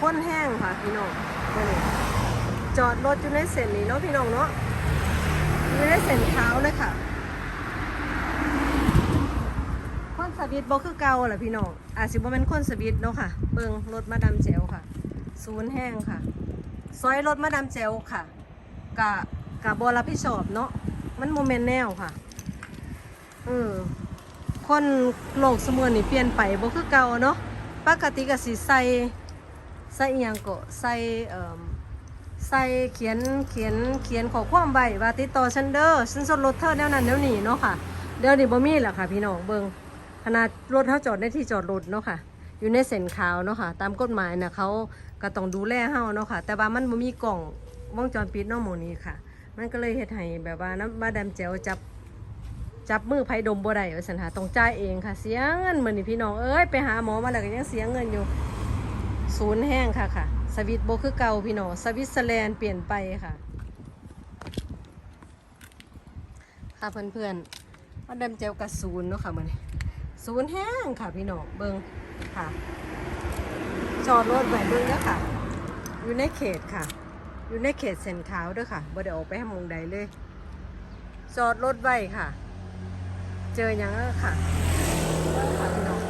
ค้นแห้งค่ะพี่น้องมื้อนี้จอดรถอยู่ในเส้นนี้เนาะพี่น้องเนาะอยู่ในเส้นขาเลยค่ะคนสวิตบ่คือเก่าแหละพี่น้องอาจสิบ่แม่นคนสวิตเนาะค่ะ เบิงรถมาดามแจวค่ะ ศูนย์แห้งค่ะ ซอยรถมาดามแจวค่ะกะกะบ่รับผิดชอบเนาะมันโมเมนต์แนวค่ะเออคนโลกสมวนนี่เปลี่ยนไปบ่คือเก่าเนาะปกติก็สิใส่ ใส่อีหยังก็ใส่เอ่อใส่เขียนเขียนเขียนขอความไว้ว่าติดต่อฉันเด้อฉันส่วนรถเธอแนวนั้นแนวนี้เนาะค่ะเดี๋ยวนี้บ่มีแหล้วค่ะ พี่น้องเบิงขนาดรถเฮาจอดในที่จอดรถเนาะค่ะ อยู่ในเส้นขาวเนาะค่ะ ตามกฎหมายนะเขาก็ต้องดูแลเฮาเนาะค่ะ แต่ว่ามันบ่มีกล่องวงจรปิดเนาะหมู่นี้ค่ะ มันก็เลยเฮ็ดให้แบบว่าน้ำมาดามแจ๋วจับจับมือไผดมบ่ได้ว่าซั่นค่ะต้องจ่ายเองค่ะ เสียเงินมื้อนี้พี่น้องเอ้ยไปหาหมอมาแล้วก็ยังเสียเงินอยู่ ศูนย์แห้งค่ะค่ะ สวิตบ่คือเก่าพี่น้องสวิตเซอร์แลนด์เปลี่ยนไปค่ะ ค่ะเพื่อนๆมาดามแจ๋วกับศูนย์เนาะค่ะมือนี้ศูนย์แห้งค่ะพี่น้องเบิ่งค่ะจอดรถไว้เบิ่งเด้อค่ะ อยู่ในเขตค่ะ อยู่ในเขตเส้นขาวด้อค่ะบ่ได้ออกไปให้มงใดเลยจอดรถไว้ค่ะ เจออย่างนั้นค่ะค่ะพี่น้อง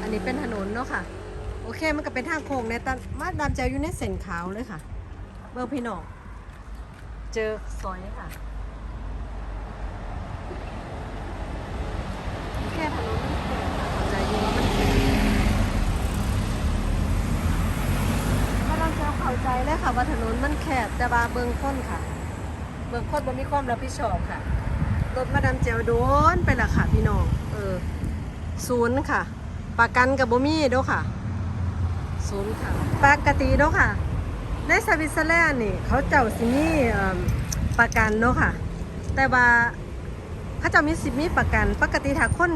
อันนี้เป็นถนนเนาะค่ะ โอเคมันก็เป็นทางโค้งในตันมาดามเจออยู่ในเส้นขาวเลยค่ะ เบิ่งพี่น้องเจอซอยค่ะแค่ถนนมันแคบค่ะเข้าใจอยู่ว่ามันแคบมาดามเจ้าเข้าใจเลยค่ะว่าถนนมันแคบแต่ว่าเบิงคนค่ะ เบิงคนบ่มีความรับผิดชอบค่ะรถมาดามเจลโดนไปละค่ะพี่น้องเออศูนย์ค่ะประกันกับบ่มีเด้อค่ะ ศูนย์ค่ะ ปกติเด้อค่ะ ในสวิตเซอร์แลนด์นี่ เขาเจ้าสิมีเอิ่มประกันเนาะค่ะ แต่ว่าเขาเจ้ามีสิมีประกัน ปกติถ้าคน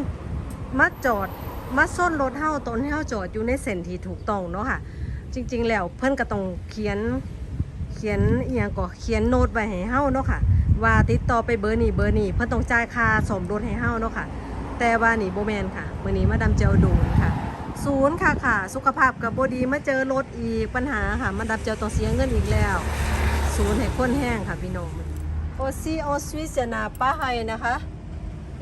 มาจอดมาส้นรถเฮาตอนที่เฮาจอดอยู่ในเส้นที่ถูกต้องเนาะค่ะ จริง ๆ แล้วเพิ่นก็ต้องเขียนเขียนอหย่างก็เขียนโน้ตไว้ให้เฮาเนาะค่ะ ว่าติดต่อไปเบอร์นี้เบอร์นี้เพิ่นต้องจ่ายค่าสมรถให้เฮาเนาะค่ะ แต่ว่านี่บ่แมนค่ะมื้อนี้มาดามเจลโดนค่ะ ศูนย์ค่ะค่ะ สุขภาพกับบ่ดีมาเจอรถอีกปัญหาค่ะมาดามเจลต้องเสียเงินอีกแล้ว ศูนย์ให้คนแห้งค่ะพี่น้องโอซีออสวิสยานาป้าไฮนะคะ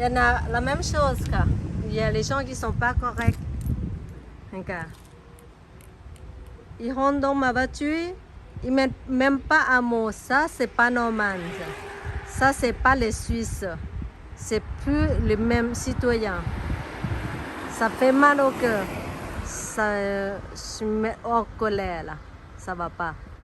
ยานา la même chose ค่ะ il y a les gens qui sont pas corrects นั่นค่ะ ils rentrent dans ma voiture, ils mettent même pas un mot. Ça, c'est pas normal. Ça, ça c'est pas les Suisses. C'est plus les mêmes citoyens. Ça fait mal au cœur. Ça, je me mets hors colère là. Ça va pas.